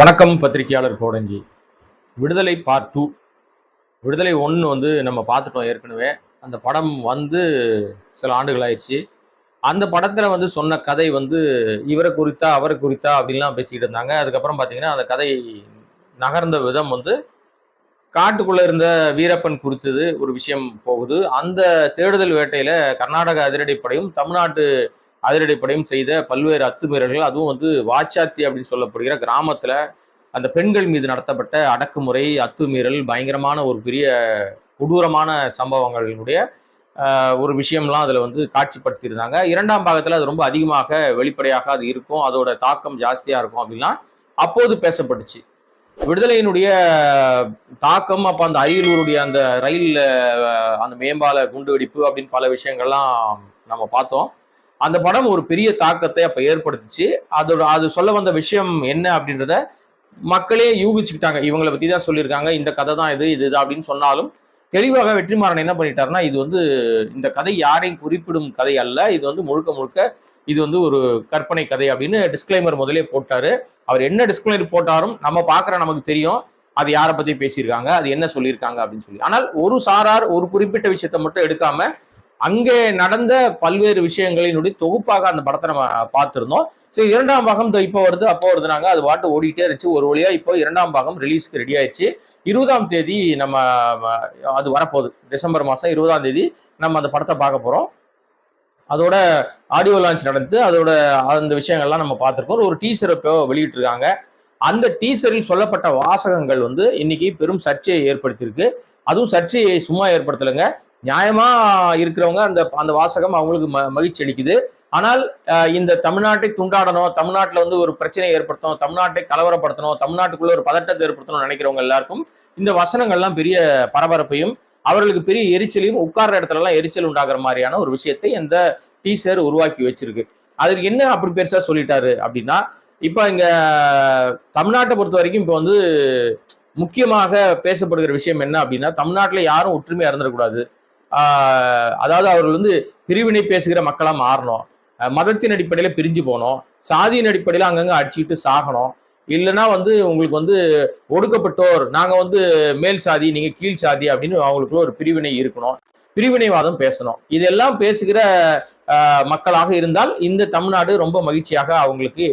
வணக்கம் பத்திரிகையாளர் கோடங்கி விடுதலை பார்ட் டூ விடுதலை ஒன்று வந்து நம்ம பார்த்துட்டோம் ஏற்கனவே. அந்த படம் வந்து சில ஆண்டுகள் ஆயிடுச்சு. அந்த படத்தில் வந்து சொன்ன கதை வந்து இவரை குறித்தா அவரை குறித்தா அப்படின்லாம் பேசிக்கிட்டு இருந்தாங்க. அதுக்கப்புறம் பார்த்தீங்கன்னா அந்த கதை நகர்ந்த விதம் வந்து காட்டுக்குள்ளே இருந்த வீரப்பன் குறித்தது ஒரு விஷயம் போகுது. அந்த தேடுதல் வேட்டையில் கர்நாடக அதிரடிப்படையும் தமிழ்நாட்டு அதிரடிப்படையும் செய்த பல்வேறு அத்துமீறல்கள் அதுவும் வந்து வாச்சாத்தி அப்படின்னு சொல்லப்படுகிற கிராமத்தில் அந்த பெண்கள் மீது நடத்தப்பட்ட அடக்குமுறை அத்துமீறல் பயங்கரமான ஒரு பெரிய கொடூரமான சம்பவங்களினுடைய ஒரு விஷயம்லாம் அதில் வந்து காட்சிப்படுத்தியிருந்தாங்க. இரண்டாம் பாகத்தில் அது ரொம்ப அதிகமாக வெளிப்படையாக அது இருக்கும். அதோட தாக்கம் ஜாஸ்தியாக இருக்கும் அப்படின்லாம் அப்போது பேசப்பட்டுச்சு. விடுதலையினுடைய தாக்கம் அப்போ அந்த அரியலூருடைய அந்த ரயில் அந்த மேம்பால குண்டு வெடிப்பு அப்படின்னு பல விஷயங்கள்லாம் நம்ம பார்த்தோம். அந்த படம் ஒரு பெரிய தாக்கத்தை அப்ப ஏற்படுத்துச்சு. அதோட அது சொல்ல வந்த விஷயம் என்ன அப்படின்றத மக்களே யூகிச்சுக்கிட்டாங்க. இவங்களை பத்தி தான் சொல்லியிருக்காங்க. இந்த கதை தான் இது இது அப்படின்னு சொன்னாலும் தெளிவாக வெற்றிமாறன் என்ன பண்ணிட்டாருன்னா இது வந்து இந்த கதை யாரையும் குறிப்பிடும் கதை அல்ல. இது வந்து முழுக்க முழுக்க இது வந்து ஒரு கற்பனை கதை அப்படின்னு டிஸ்க்ளைமர் முதலே போட்டாரு. அவர் என்ன டிஸ்க்ளைமர் போட்டாரும் நம்ம பார்க்குற நமக்கு தெரியும். அது யாரை பத்தி பேசியிருக்காங்க? அது என்ன சொல்லியிருக்காங்க அப்படின்னு சொல்லி. ஆனால் ஒரு சாரார் ஒரு குறிப்பிட்ட விஷயத்தை மட்டும் எடுக்காம அங்கே நடந்த பல்வேறு விஷயங்களினுடைய தொகுப்பாக அந்த படத்தை நம்ம பார்த்துருந்தோம். சரி இரண்டாம் பாகம் இப்போ வருது அப்போ வருதுனாங்க அது பாட்டு ஓடிட்டே இருந்துச்சு. ஒரு வழியா இப்போ இரண்டாம் பாகம் ரிலீஸ்க்கு ரெடி ஆயிடுச்சு. இருபதாம் தேதி நம்ம அது வரப்போகுது. டிசம்பர் மாதம் இருபதாம் தேதி நம்ம அந்த படத்தை பார்க்க போகிறோம் அதோட ஆடியோ லான்ச் நடந்து அதோட அந்த விஷயங்கள்லாம் நம்ம பார்த்துருக்கோம். ஒரு டீசர் இப்போ வெளியிட்டிருக்காங்க. அந்த டீசரில் சொல்லப்பட்ட வாசகங்கள் வந்து இன்னைக்கு பெரும் சர்ச்சையை ஏற்படுத்தியிருக்கு. அதுவும் சர்ச்சையை சும்மா ஏற்படுத்தலைங்க. நியாயமா இருக்கிறவங்க அந்த அந்த வாசகம் அவங்களுக்கு ம மகிழ்ச்சி அளிக்குது. ஆனால் இந்த தமிழ்நாட்டை துண்டாடணும் தமிழ்நாட்டில் வந்து ஒரு பிரச்சனையை ஏற்படுத்தணும் தமிழ்நாட்டை கலவரப்படுத்தணும் தமிழ்நாட்டுக்குள்ள ஒரு பதட்டத்தை ஏற்படுத்தணும்னு நினைக்கிறவங்க எல்லாருக்கும் இந்த வசனங்கள்லாம் பெரிய பரபரப்பையும் அவர்களுக்கு பெரிய எரிச்சலையும் உட்கார்ற இடத்துல எல்லாம் எரிச்சல் உண்டாகிற மாதிரியான ஒரு விஷயத்தை இந்த டீச்சர் உருவாக்கி வச்சிருக்கு. அதுக்கு என்ன அப்படி பெருசா சொல்லிட்டாரு அப்படின்னா இப்ப இங்க தமிழ்நாட்டை பொறுத்த வரைக்கும் இப்போ வந்து முக்கியமாக பேசப்படுகிற விஷயம் என்ன அப்படின்னா தமிழ்நாட்டுல யாரும் ஒற்றுமையா இருந்துடக்கூடாது. அதாவது அவர்கள் வந்து பிரிவினை பேசுகிற மக்களாக மாறணும். மதத்தின் அடிப்படையில் பிரிஞ்சு போகணும். சாதியின் அடிப்படையில் அங்கங்கே அடிச்சுக்கிட்டு சாகணும். இல்லைன்னா வந்து உங்களுக்கு வந்து ஒடுக்கப்பட்டோர் நாங்கள் வந்து மேல் சாதி நீங்கள் கீழ் சாதி அப்படின்னு அவங்களுக்குள்ள ஒரு பிரிவினை இருக்கணும். பிரிவினைவாதம் பேசணும். இதெல்லாம் பேசுகிற மக்களாக இருந்தால் இந்த தமிழ்நாடு ரொம்ப மகிழ்ச்சியாக அவங்களுக்கு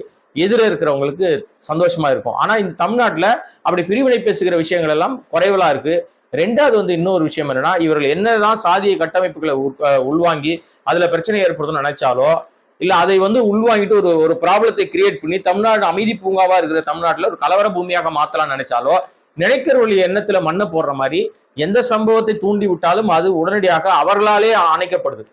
எதிர இருக்கிறவங்களுக்கு சந்தோஷமா இருக்கும். ஆனா இந்த தமிழ்நாட்டில் அப்படி பிரிவினை பேசுகிற விஷயங்கள் எல்லாம் குறைவலா இருக்கு. ரெண்டாவது வந்து இன்னொரு விஷயம் என்னன்னா இவர்கள் என்னதான் சாதிய கட்டமைப்புகளை உள்வாங்கி அதுல பிரச்சனை ஏற்படுத்தணும்னு நினைச்சாலோ இல்ல அதை வந்து உள்வாங்கிட்டு ஒரு ஒரு ப்ராப்ளத்தை கிரியேட் பண்ணி தமிழ்நாடு அமைதி பூங்காவா இருக்கிற தமிழ்நாட்டுல ஒரு கலவர பூமியாக மாத்தலாம்னு நினைச்சாலோ நினைக்கிறவர்கள் எண்ணத்துல மண்ணை போடுற மாதிரி எந்த சம்பவத்தை தூண்டி விட்டாலும் அது உடனடியாக அவர்களாலே அணைக்கப்படுது.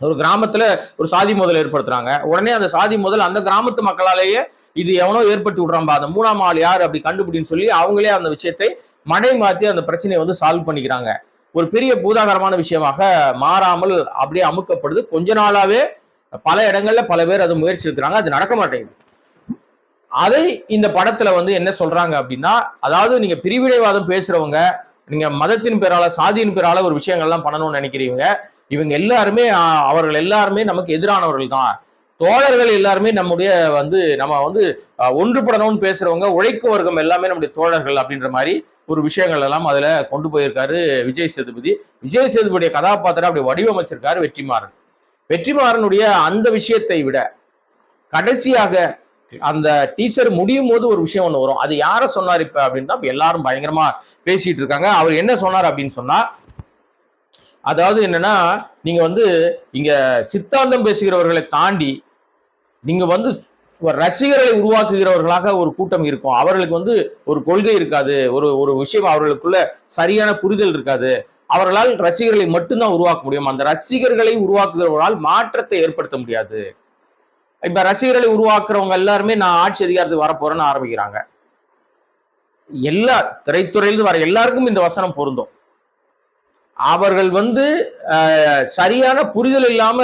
ஒரு கிராமத்துல ஒரு சாதி முதல் ஏற்படுத்துறாங்க. உடனே அந்த சாதி முதல் அந்த கிராமத்து மக்களாலேயே இது எவனோ ஏற்படுத்தி விடுறான்பா அந்த மூணாம் ஆள் யார் அப்படி கண்டுபிடின்னு சொல்லி அவங்களே அந்த விஷயத்தை மடை மாற்றி அந்த பிரச்சனையை வந்து சால்வ் பண்ணிக்கிறாங்க. ஒரு பெரிய பூதாகரமான விஷயமாக மாறாமல் அப்படியே அமுக்கப்படுது. கொஞ்ச நாளாவே பல இடங்கள்ல பல பேர் அது முயற்சி இருக்கிறாங்க அது நடக்க மாட்டேங்குது. அதை இந்த படத்துல வந்து என்ன சொல்றாங்க அப்படின்னா அதாவது நீங்க பிரிவினைவாதம் பேசுறவங்க நீங்க மதத்தின் பேரால சாதியின் பேரால ஒரு விஷயங்கள்லாம் பண்ணணும்னு நினைக்கிறீங்க. இவங்க எல்லாருமே அவர்கள் எல்லாருமே நமக்கு எதிரானவர்கள் தான். தோழர்கள் எல்லாருமே நம்முடைய வந்து நம்ம வந்து ஒன்றுபடணும்னு பேசுறவங்க உழைக்க வர்க்கம் எல்லாமே நம்முடைய தோழர்கள் அப்படின்ற மாதிரி ஒரு விஷயங்கள் எல்லாம் அதுல கொண்டு போயிருக்காரு விஜய் சேதுபதி. விஜய் சேதுபதிய கதாபாத்திரம் அப்படி வடிவமைச்சிருக்காரு வெற்றிமாறன். வெற்றிமாறனுடைய அந்த விஷயத்தை விட கடைசியாக அந்த டீசர் முடியும் போது ஒரு விஷயம் ஒன்று வரும். அது யார சொன்னார் இப்ப அப்படின்னா எல்லாரும் பயங்கரமா பேசிட்டு இருக்காங்க. அவர் என்ன சொன்னார் அப்படின்னு சொன்னா அதாவது என்னன்னா நீங்க வந்து இங்க சித்தாந்தம் பேசுகிறவர்களை தாண்டி நீங்க வந்து ரசிகர்களை உருவாக்குகிறவர்களாக ஒரு கூட்டம் இருக்கும். அவர்களுக்கு வந்து ஒரு கொள்கை இருக்காது. ஒரு ஒரு விஷயம் அவர்களுக்குள்ள சரியான புரிதல் இருக்காது. அவர்களால் ரசிகர்களை மட்டும்தான் உருவாக்க முடியும். அந்த ரசிகர்களை உருவாக்குகிறவர்களால் மாற்றத்தை ஏற்படுத்த முடியாது. இப்ப ரசிகர்களை உருவாக்குறவங்க எல்லாருமே நான் ஆட்சி அதிகாரத்துக்கு வரப்போறேன்னு ஆரம்பிக்கிறாங்க. எல்லா திரைத்துறையிலிருந்து வர எல்லாருக்கும் இந்த வசனம் பொருந்தும். அவர்கள் வந்து சரியான புரிதல் இல்லாம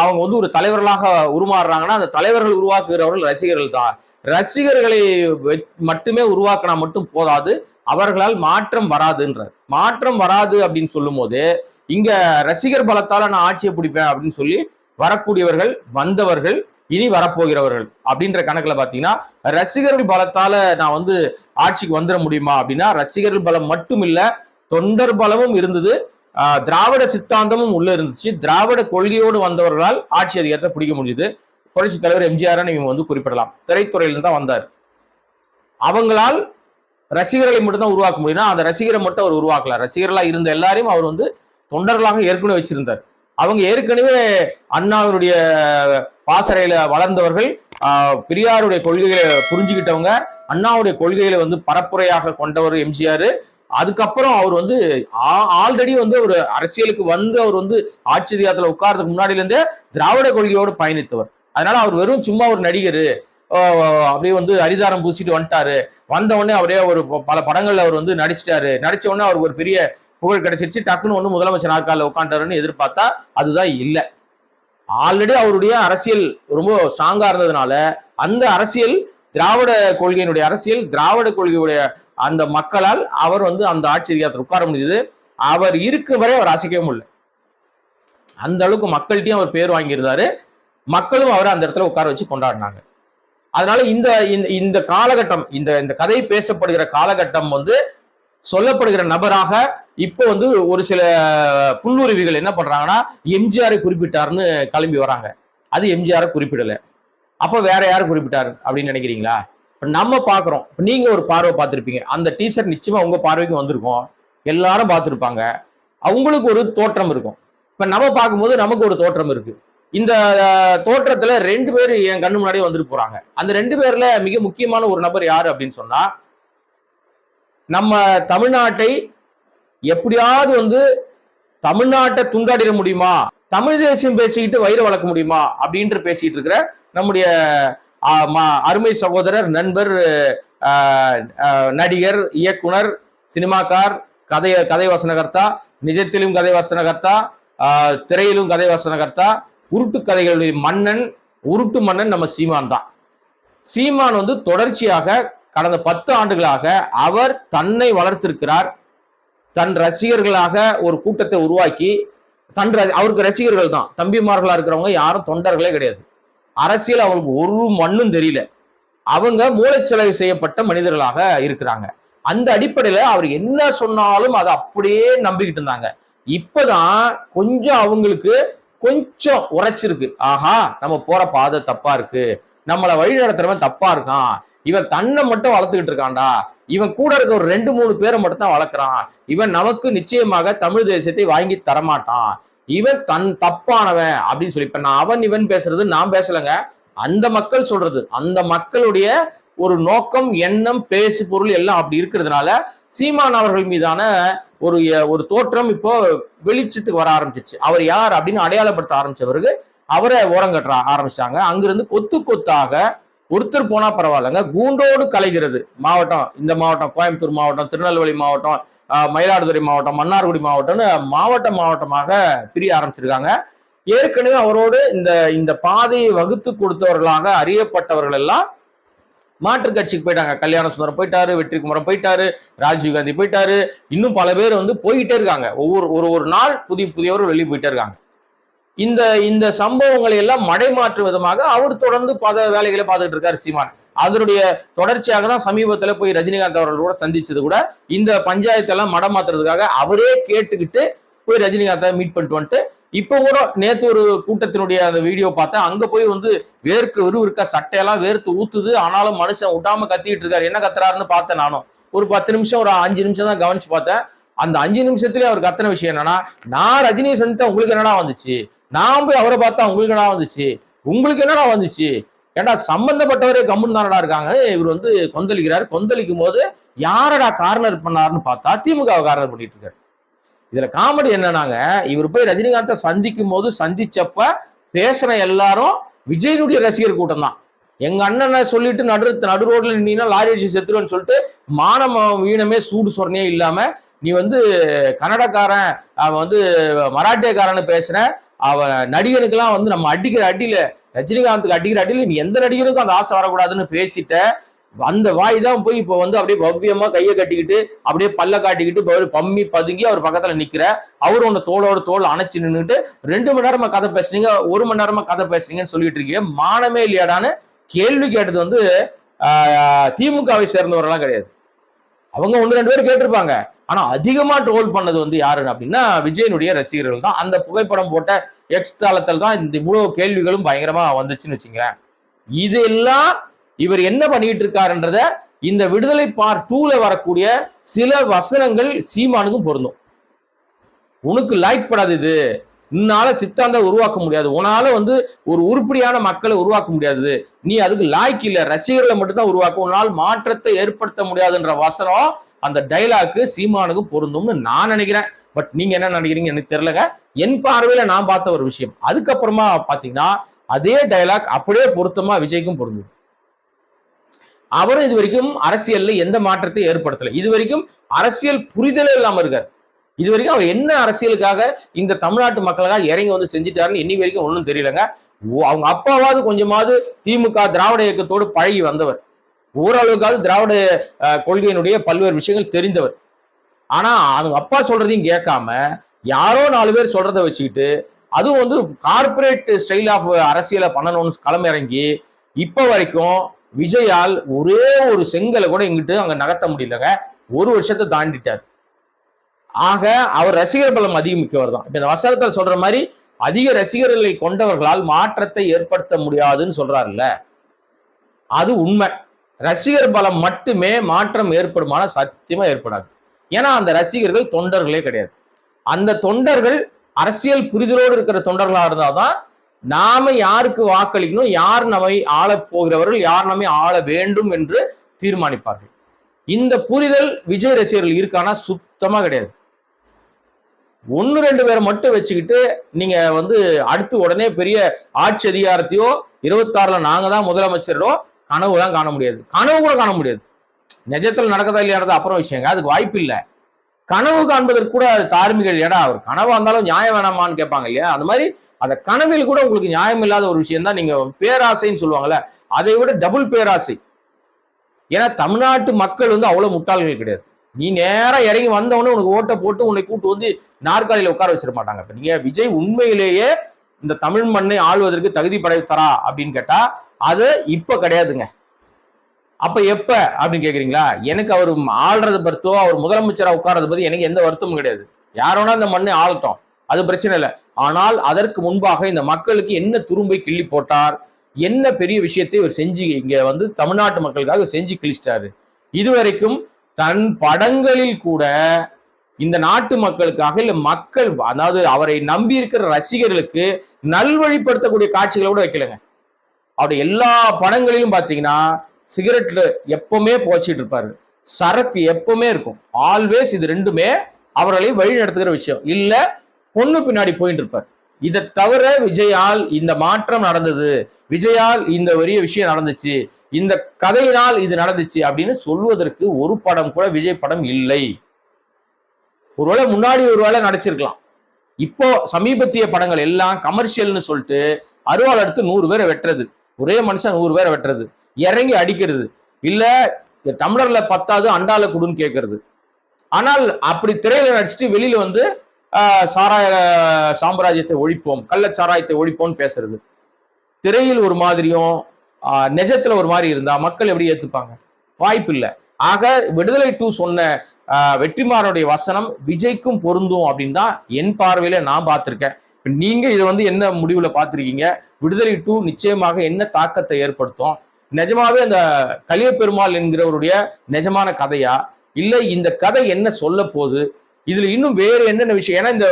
அவங்க வந்து ஒரு தலைவர்களாக உருமாறுறாங்கன்னா அந்த தலைவர்கள் உருவாக்குகிறவர்கள் ரசிகர்கள் தான். ரசிகர்களை மட்டுமே உருவாக்கினா மட்டும் போதாது அவர்களால் மாற்றம் வராதுன்றார். மாற்றம் வராது அப்படின்னு சொல்லும் போது இங்க ரசிகர் பலத்தால நான் ஆட்சியை பிடிப்பேன் அப்படின்னு சொல்லி வரக்கூடியவர்கள் வந்தவர்கள் இனி வரப்போகிறவர்கள் அப்படின்ற கணக்குல பாத்தீங்கன்னா ரசிகர்கள் பலத்தால நான் வந்து ஆட்சிக்கு வந்துட முடியுமா அப்படின்னா ரசிகர்கள் பலம் மட்டும் இல்ல தொண்டர் பலமும் இருந்தது. திராவிட சித்தாந்தமும் உள்ள இருந்துச்சு. திராவிட கொள்கையோடு வந்தவர்களால் ஆட்சி அதிகாரத்தை பிடிக்க முடியுது புரட்சி தலைவர் எம்ஜிஆர் நீங்க வந்து குறிப்பிடலாம். திரைத்துறையிலிருந்து தான் வந்தார். அவங்களால் ரசிகர்களை மட்டும் தான் உருவாக்க முடியும்னா அந்த ரசிகரை மட்டும் அவர் உருவாக்கல. ரசிகர்களாக இருந்த எல்லாரையும் அவர் வந்து தொண்டர்களாக ஏற்கனவே வச்சிருந்தார். அவங்க ஏற்கனவே அண்ணாவினுடைய பாசறையில வளர்ந்தவர்கள் ஆஹ் பெரியாருடைய கொள்கைகளை புரிஞ்சுக்கிட்டவங்க அண்ணாவுடைய கொள்கைகளை வந்து பரப்புரையாக கொண்டவர் எம்ஜிஆர். அதுக்கப்புறம் அவர் வந்து ஆல்ரெடி வந்து ஒரு அரசியலுக்கு வந்து அவர் வந்து ஆட்சி அதிகாரத்துல உட்கார்றதுக்கு முன்னாடில இருந்தே திராவிட கொள்கையோடு பயணித்தவர். அதனால அவர் வெறும் சும்மா ஒரு நடிகர் அப்படியே வந்து அரிதாரம் பூசிட்டு வந்துட்டாரு. வந்த உடனே அவரே ஒரு ப- பல படங்கள்ல அவர் வந்து நடிச்சிட்டாரு. நடிச்ச உடனே அவருக்கு ஒரு பெரிய புகழ் கிடைச்சிருச்சு. டக்குன்னு ஒண்ணு முதலமைச்சர் நாற்காலில் உட்காந்துட்டாருன்னு எதிர்பார்த்தா அதுதான் இல்லை. ஆல்ரெடி அவருடைய அரசியல் ரொம்ப ஸ்ட்ராங்கா இருந்ததுனால அந்த அரசியல் திராவிட கொள்கையினுடைய அரசியல் திராவிட கொள்கையுடைய அந்த மக்களால் அவர் வந்து அந்த ஆட்சி அதிகாரத்தில் உட்கார முடியுது அவர் இருக்கும் வரை அவர் அசைக்கவே முடியல. அந்த அளவுக்கு மக்கள்கிட்டயும் அவர் பேர் வாங்கியிருந்தாரு. மக்களும் அவரை அந்த இடத்துல உட்கார வச்சு கொண்டாடினாங்க. அதனால இந்த இந்த- இந்த காலகட்டம் இந்த இந்த கதை பேசப்படுகிற காலகட்டம் வந்து சொல்லப்படுகிற நபராக இப்போ வந்து ஒரு சில புல்லுருவிகள் என்ன பண்றாங்கன்னா எம்ஜிஆரை குறிப்பிட்டாருன்னு கிளம்பி வராங்க. அது எம்ஜிஆரை குறிப்பிடல. அப்ப வேற யாரை குறிப்பிட்டாரு அப்படின்னு நினைக்கிறீங்களா? நம்ம பார்க்குறோம் இப்போ நீங்கள் ஒரு பார்வை பார்த்துருப்பீங்க. அந்த டீஷர்ட் நிச்சயமா உங்கள் பார்வைக்கு வந்திருக்கும். எல்லாரும் பார்த்திருப்பாங்க. அவங்களுக்கு ஒரு தோற்றம் இருக்கும். இப்போ நம்ம பார்க்கும்போது நமக்கு ஒரு தோற்றம் இருக்கு. இந்த தோற்றத்தில் தோற்றத்துல ரெண்டு பேர் என் கண்ணு முன்னாடியே வந்துட்டு போறாங்க. அந்த ரெண்டு பேர்ல மிக முக்கியமான ஒரு நபர் யார் அப்படின்னு சொன்னா நம்ம தமிழ்நாட்டை எப்படியாவது வந்து தமிழ்நாட்டை துண்டாடிட முடியுமா? தமிழ் தேசியம் பேசிக்கிட்டு வயிறு வளர்க்க முடியுமா? அப்படின்ட்டு பேசிட்டு இருக்கிற நம்முடைய அருமை சகோதரர் நண்பர் நடிகர் இயக்குனர் சினிமாக்கார் கதை கதை வசனகர்த்தா நிஜத்திலும் கதை வசனகர்த்தா திரையிலும் கதை வசனகர்த்தா உருட்டு கதைகளுடைய மன்னன் உருட்டு மன்னன் நம்ம சீமான் தான். சீமான் வந்து தொடர்ச்சியாக கடந்த பத்து ஆண்டுகளாக அவர் தன்னை வளர்த்திருக்கிறார். தன் ரசிகர்களாக ஒரு கூட்டத்தை உருவாக்கி தன் அவருக்கு ரசிகர்கள் தான். தம்பிமார்களா இருக்கிறவங்க யாரும் தொண்டர்களே கிடையாது. அரசியல் அவங்களுக்கு ஒரு மண்ணும் தெரியல. அவங்க மூளைச்சலவை செய்யப்பட்ட மனிதர்களாக இருக்கிறாங்க. அந்த அடிப்படையில அவர் என்ன சொன்னாலும் அதை அப்படியே நம்பிக்கிட்டு இருந்தாங்க. இப்பதான் கொஞ்சம் அவங்களுக்கு கொஞ்சம் உரைச்சிருக்கு ஆஹா நம்ம போற பாதை தப்பா இருக்கு. நம்மளை வழி நடத்துறவன் தப்பா இருக்கான். இவன் தன்னை மட்டும் வளர்த்துக்கிட்டு இருக்கான்டா. இவன் கூட இருக்க ஒரு ரெண்டு மூணு பேரை மட்டும் தான் வளர்க்குறான். இவன் நமக்கு நிச்சயமாக தமிழ் தேசத்தை வாங்கி தரமாட்டான். இவன் தன் தப்பானவன் அப்படின்னு சொல்லி இப்ப நான் அவன் இவன் பேசுறது நான் பேசலைங்க. அந்த மக்கள் சொல்றது அந்த மக்களுடைய ஒரு நோக்கம் எண்ணம் பேசு பொருள் எல்லாம் அப்படி இருக்கிறதுனால சீமான் அவர்கள் மீதான ஒரு ஒரு தோற்றம் இப்போ வெளிச்சத்துக்கு வர ஆரம்பிச்சிச்சு. அவர் யார் அப்படின்னு அடையாளப்படுத்த ஆரம்பிச்சவருக்கு அவரை ஓரங்கட்ட ஆரம்பிச்சிட்டாங்க. அங்கிருந்து கொத்து கொத்தாக ஒருத்தர் போனா பரவாயில்லைங்க. கூண்டோடு கலைகிறது. மாவட்டம் இந்த மாவட்டம் கோயம்புத்தூர் மாவட்டம் திருநெல்வேலி மாவட்டம் மயிலாடுதுறை மாவட்டம் மன்னார்குடி மாவட்டம்னு மாவட்ட மாவட்டமாக பிரிய ஆரம்பிச்சிருக்காங்க. ஏற்கனவே அவரோடு இந்த இந்த பாதையை வகுத்து கொடுத்தவர்களாக அறியப்பட்டவர்கள் எல்லாம் மாற்றுக் கட்சிக்கு போயிட்டாங்க. கல்யாண சுந்தரம் போயிட்டாரு வெற்றி குமரம் போயிட்டாரு ராஜீவ்காந்தி போயிட்டாரு. இன்னும் பல பேர் வந்து போயிட்டே இருக்காங்க. ஒவ்வொரு ஒரு ஒரு நாள் புதிய புதியவர் வெளியே போயிட்டே இருக்காங்க. இந்த இந்த சம்பவங்களை எல்லாம் மடைமாற்று விதமாக அவர் தொடர்ந்து பத வேலைகளை பார்த்துட்டு இருக்காரு சீமான். அதனுடைய தொடர்ச்சியாக தான் சமீபத்துல போய் ரஜினிகாந்த் அவர்களோட சந்திச்சது கூட இந்த பஞ்சாயத்தெல்லாம் மடம் மாத்துறதுக்காக அவரே கேட்டுக்கிட்டு போய் ரஜினிகாந்தை மீட் பண்ணிட்டு வந்துட்டு இப்போ கூட நேத்து ஒரு கூட்டத்தினுடைய அந்த வீடியோ பார்த்தேன். அங்க போய் வந்து வேர்க்கு விறுவிறுக்க சட்டையெல்லாம் வேர்த்து ஊத்துது ஆனாலும் மனுஷன் விடாம கத்திட்டு இருக்காரு. என்ன கத்துறாருன்னு பார்த்தேன் நானும். ஒரு பத்து நிமிஷம் ஒரு அஞ்சு நிமிஷம் தான் கவனிச்சு பார்த்தேன். அந்த அஞ்சு நிமிஷத்துலயே அவர் கத்தின விஷயம் என்னன்னா நான் ரஜினியை சந்தித்தா உங்களுக்கு என்னடா வந்துச்சு? நான் போய் அவரை பார்த்தா உங்களுக்கு என்னடா வந்துச்சு? உங்களுக்கு என்னடா வந்துச்சு? ஏன்டா சம்பந்தப்பட்டவரே கம்முன்னு தானடா இருக்காங்க இவர் வந்து கொந்தளிக்கிறாரு. கொந்தளிக்கும் போது யாரடா கார்னர் பண்ணாருன்னு பார்த்தா திமுகவை கார்னர் பண்ணிட்டு இருக்காரு இதுல காமெடி என்னன்னாங்க இவர் போய் ரஜினிகாந்தை சந்திக்கும் போது சந்திச்சப்ப பேசுற எல்லாரும் விஜயனுடைய ரசிகர் கூட்டம் தான் எங்க அண்ணனை சொல்லிட்டு நடு நடு ரோட்ல நின்னா லாரி அடிச்சு செத்துருவேன்னு சொல்லிட்டு மானம் வீணமே சூடு சொரணையே இல்லாம நீ வந்து கன்னடக்காரன் அவன் வந்து மராட்டியக்காரன்னு பேசுற அவன் நடிகனுக்கெல்லாம் வந்து நம்ம அடிக்கிற அடியில ரஜினிகாந்துக்கு அடிக்கிற அடியில் நீ எந்த நடிகருக்கும் அந்த ஆசை வரக்கூடாதுன்னு பேசிட்ட அந்த வாய் தான் போய் இப்போ வந்து அப்படியே பவ்யமா கையை கட்டிக்கிட்டு அப்படியே பல்ல காட்டிக்கிட்டு பம்மி பதுங்கி அவர் பக்கத்துல நிக்கிற அவர் ஒன்னு தோளோட தோல் அணைச்சு நின்றுட்டு ரெண்டு மணி நேரமா கதை பேசுனீங்க ஒரு மணி நேரமா கதை பேசுனீங்கன்னு சொல்லிட்டு இருக்கீங்க. மானமே இல்லையாடான்னு கேள்வி கேட்டது வந்து திமுகவை சேர்ந்தவரெல்லாம் கிடையாது. அவங்க ஒன்று ரெண்டு பேர் கேட்டிருப்பாங்க. ஆனா அதிகமா ட்ரோல் பண்ணது வந்து யாருன்னு அப்படின்னா விஜயனுடைய ரசிகர்கள் தான். அந்த புகைப்படம் போட்ட எக்ஸ் தளத்தில் தான் இந்த இவ்வளவு கேள்விகளும் பயங்கரமா வந்துச்சுன்னு வச்சுங்களேன். இதெல்லாம் இவர் என்ன பண்ணிட்டு இருக்காருன்றத இந்த விடுதலை பார்ட் டூல வரக்கூடிய சில வசனங்கள் சீமானுக்கும் பொருந்தும். உனக்கு லைக் படாது இது. உன்னால சித்தாந்த உருவாக்க முடியாது. உன்னால வந்து ஒரு உருப்படியான மக்களை உருவாக்க முடியாது. நீ அதுக்கு லாய்க்கு இல்ல. ரசிகர்களை மட்டும்தான் உருவாக்க உன்னால் மாற்றத்தை ஏற்படுத்த முடியாதுன்ற வசனம் அந்த டைலாக்கு சீமானுக்கு பொருந்தும்னு நான் நினைக்கிறேன். பட் நீங்க என்ன நினைக்கிறீங்க எனக்கு தெரியலங்க. என் பார்வையில நான் பார்த்த ஒரு விஷயம். அதுக்கப்புறமா பாத்தீங்கன்னா அதே டைலாக் அப்படியே பொருத்தமா விஜய்க்கும் பொருந்தும். அவரும் இது வரைக்கும் அரசியல்ல எந்த மாற்றத்தை ஏற்படுத்தல. இது வரைக்கும் அரசியல் புரிதலே இல்லாம இருக்காரு. இது வரைக்கும் அவர் என்ன அரசியலுக்காக இந்த தமிழ்நாட்டு மக்களுக்காக இறங்கி வந்து செஞ்சுட்டாருன்னு இன்னி வரைக்கும் ஒன்றும் தெரியலங்க. ஓ- அவங்க அப்பாவாவது கொஞ்சமாவது திமுக திராவிட இயக்கத்தோடு பழகி வந்தவர். ஓரளவுக்காவது திராவிட கொள்கையினுடைய பல்வேறு விஷயங்கள் தெரிந்தவர். ஆனா அவங்க அப்பா சொல்றதையும் கேட்காம யாரோ நாலு பேர் சொல்றத வச்சுக்கிட்டு அதுவும் வந்து கார்பரேட் ஸ்டைல் ஆஃப் அரசியலை பண்ணணும்னு களமிறங்கி இப்ப வரைக்கும் விஜயால் ஒரே ஒரு செங்கலை கூட எங்கிட்டு அங்க நகர்த்த முடியலங்க. ஒரு வருஷத்தை தாண்டிட்டார். ஆக அவர் ரசிகர் பலம் அதிகமிக்கவர் தான். இப்ப இந்த வசனத்தில் சொல்ற மாதிரி அதிக ரசிகர்களை கொண்டவர்களால் மாற்றத்தை ஏற்படுத்த முடியாதுன்னு சொல்றாருல்ல. அது உண்மை. ரசிகர் பலம் மட்டுமே மாற்றம் ஏற்படுமான சத்தியமா ஏற்படாது. ஏன்னா அந்த ரசிகர்கள் தொண்டர்களே கிடையாது. அந்த தொண்டர்கள் அரசியல் புரிதலோடு இருக்கிற தொண்டர்களா இருந்தாதான் நாம யாருக்கு வாக்களிக்கணும் யார் நம்மை ஆளப் போகிறவர்கள் யார் நம்மை ஆள வேண்டும் என்று தீர்மானிப்பார்கள். இந்த புரிதல் விஜய் ரசிகர்கள் இருக்கானா சுத்தமா கிடையாது. ஒன்னு ரெண்டு பேரை மட்டும் வச்சுக்கிட்டு நீங்க வந்து அடுத்து உடனே பெரிய ஆட்சி அதிகாரத்தையோ இருபத்தாறுல நாங்க தான் முதலமைச்சரோ கனவு தான் காண முடியாது. கனவு கூட காண முடியாது. நிஜத்துல நடக்கதா இல்லையானது அப்புறம் விஷயங்க. அதுக்கு வாய்ப்பு இல்லை. கனவு காண்பதற்கு கூட அது தார்மீக ஏடா அவர் கனவா இருந்தாலும் நியாயம் வேணாமான்னு கேட்பாங்க இல்லையா? அந்த மாதிரி அந்த கனவில் கூட உங்களுக்கு நியாயம் இல்லாத ஒரு விஷயம் தான் நீங்க பேராசைன்னு சொல்லுவாங்கல்ல அதை விட டபுள் பேராசை. ஏன்னா தமிழ்நாட்டு மக்கள் வந்து அவ்வளவு முட்டாள்கள் கிடையாது. நீ நேரம் இறங்கி வந்தவொடனே உனக்கு ஓட்டை போட்டு உன்னை கூட்டு வந்து நாற்காலியில உட்கார வச்சிட மாட்டாங்க. இப்ப நீங்க விஜய் உண்மையிலேயே இந்த தமிழ் மண்ணை ஆள்வதற்கு தகுதி படைத்தரா அப்படின்னு கேட்டா அது இப்ப கிடையாதுங்க. அப்ப எப்ப அப்படின்னு கேக்குறீங்களா? எனக்கு அவர் ஆள்றதை பத்தோ அவர் முதலமைச்சரா உட்கார்றது பத்தி எனக்கு எந்த வருத்தமும் கிடையாது. யாரோனா அந்த மண்ணை ஆளட்டும். அது பிரச்சனை இல்லை. ஆனால் அதற்கு முன்பாக இந்த மக்களுக்கு என்ன துரும்பை கிள்ளி போட்டார்? என்ன பெரிய விஷயத்தை இவர் செஞ்சு இங்க வந்து தமிழ்நாட்டு மக்களுக்காக செஞ்சு கிழிச்சிட்டாரு. இதுவரைக்கும் தன் படங்களில் கூட இந்த நாட்டு மக்களுக்காக இல்ல மக்கள் அதாவது அவரை நம்பி இருக்கிற ரசிகர்களுக்கு நல்வழிப்படுத்தக்கூடிய காட்சிகளை கூட வைக்கலங்க. அவருடைய எல்லா படங்களிலும் பாத்தீங்கன்னா சிகரெட்ல எப்பவுமே போச்சிட்டு இருப்பாரு. சரக்கு எப்பவுமே இருக்கும். ஆல்வேஸ் இது ரெண்டுமே அவர்களை வழி நடத்துகிற விஷயம். இல்ல பொண்ணு பின்னாடி போயிட்டு இருப்பார். இதை தவிர விஜயால் இந்த மாற்றம் நடந்தது. விஜயால் இந்த பெரிய விஷயம் நடந்துச்சு. இந்த கதையினால் இது நடந்துச்சு அப்படின்னு சொல்வதற்கு ஒரு படம் கூட விஜய் படம் இல்லை. ஒருவேளை முன்னாடி ஒருவேளை நடிச்சிருக்கலாம். இப்போ சமீபத்திய படங்கள் எல்லாம் கமர்ஷியல்னு சொல்லிட்டு அருவாள் எடுத்து நூறு பேரை வெட்டுறது. ஒரே மனுஷன் நூறு பேரை வெட்டுறது. இறங்கி அடிக்கிறது. இல்ல டம்ளர்ல பத்தாது அண்டால குடுன்னு கேட்கறது ஆனால் அப்படி திரையில நடிச்சுட்டு வெளியில வந்து சாராய சாம்ராஜ்யத்தை ஒழிப்போம் கள்ள சாராயத்தை ஒழிப்போம்னு பேசுறது. திரையில் ஒரு மாதிரியும் நிஜத்துல ஒரு மாதிரி இருந்தா மக்கள் எப்படி ஏத்துப்பாங்க? வாய்ப்பு இல்லை ஆக விடுதலை டூ சொன்ன வெற்றிமாறனுடைய வசனம் விஜய்க்கும் பொருந்தும் அப்படின்னு தான் என் பார்வையில நான் பார்த்திருக்கேன். நீங்க இதை வந்து என்ன முடிவுல பார்த்துருக்கீங்க? விடுதலை டூ நிச்சயமாக என்ன தாக்கத்தை ஏற்படுத்தும்? நிஜமாவே அந்த கலிய பெருமாள் என்கிறவருடைய நிஜமான கதையா? இல்லை இந்த கதை என்ன சொல்ல போகுது இதுல இன்னும் வேறு என்னென்ன விஷயம்? ஏன்னா இந்த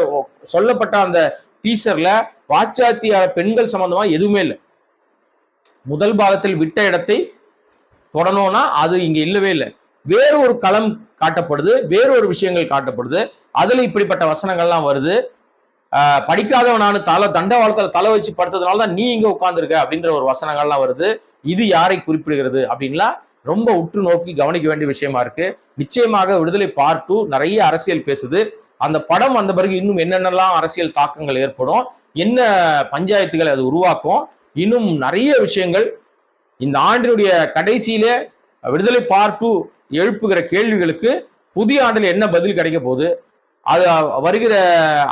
சொல்லப்பட்ட அந்த டீசர்ல பாச்சாத்திய பெண்கள் சம்பந்தமா எதுவுமே இல்லை. முதல் பாகத்தில் விட்ட இடத்தை தொடணும்னா அது இங்க இல்லவே இல்லை. வேறு ஒரு களம் காட்டப்படுது வேறு ஒரு விஷயங்கள் காட்டப்படுது. அதுல இப்படிப்பட்ட வசனங்கள்லாம் வருது. படிக்காதவன் படிக்காதவனானு தலை தண்டவாளத்துல தலை வச்சு படுத்ததுனால தான் நீ இங்க உட்காந்துருக்க அப்படின்ற ஒரு வசனங்கள்லாம் வருது. இது யாரை குறிப்பிடுகிறது அப்படின்லாம் ரொம்ப உற்று நோக்கி கவனிக்க வேண்டிய விஷயமா இருக்கு. நிச்சயமாக விடுதலை பார்ட் டூ நிறைய அரசியல் பேசுது. அந்த படம் வந்த பிறகு இன்னும் என்னென்னலாம் அரசியல் தாக்கங்கள் ஏற்படும் என்ன பஞ்சாயத்துகளை அது உருவாக்கும் இன்னும் நிறைய விஷயங்கள் இந்த ஆண்டினுடைய கடைசியில விடுதலை பார்ட் டூ எழுப்புகிற கேள்விகளுக்கு புதிய ஆண்டில் என்ன பதில் கிடைக்க போகுது? அது வருகிற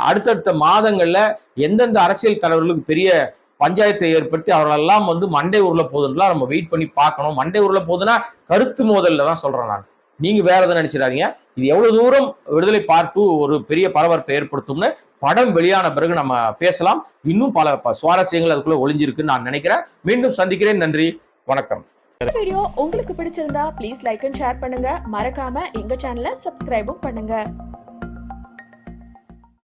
அடுத்தடுத்த மாதங்கள்ல எந்தெந்த அரசியல் தலைவர்களுக்கு பெரிய பஞ்சாயத்தை ஏற்படுத்தி அவர்களெல்லாம் வந்து மண்டை உருள போகுதுன்றலாம் நம்ம வெயிட் பண்ணி பார்க்கணும். மண்டை உருள போகுதுன்னா கருத்து மோதல்ல தான் சொல்றேன் நான். நீங்க வேற எதை நினைச்சிடாதீங்க. இது எவ்வளவு தூரம் விடுதலை பார்ட் டூ ஒரு பெரிய பரபரப்பை ஏற்படுத்தும்னு படம் வெளியான பிறகு நம்ம பேசலாம். இன்னும் பல சுவாரஸ்யங்கள் அதுக்குள்ள ஒளிஞ்சிருக்குன்னு நான் நினைக்கிறேன். மீண்டும் சந்திக்கிறேன். நன்றி. வணக்கம். வீடியோ உங்களுக்கு பிடிச்சிருந்தா ப்ளீஸ் லைக் அண்ட் ஷேர் பண்ணுங்க. மறக்காம எங்க சேனலை சப்ஸ்கிரைபும் பண்ணுங்க.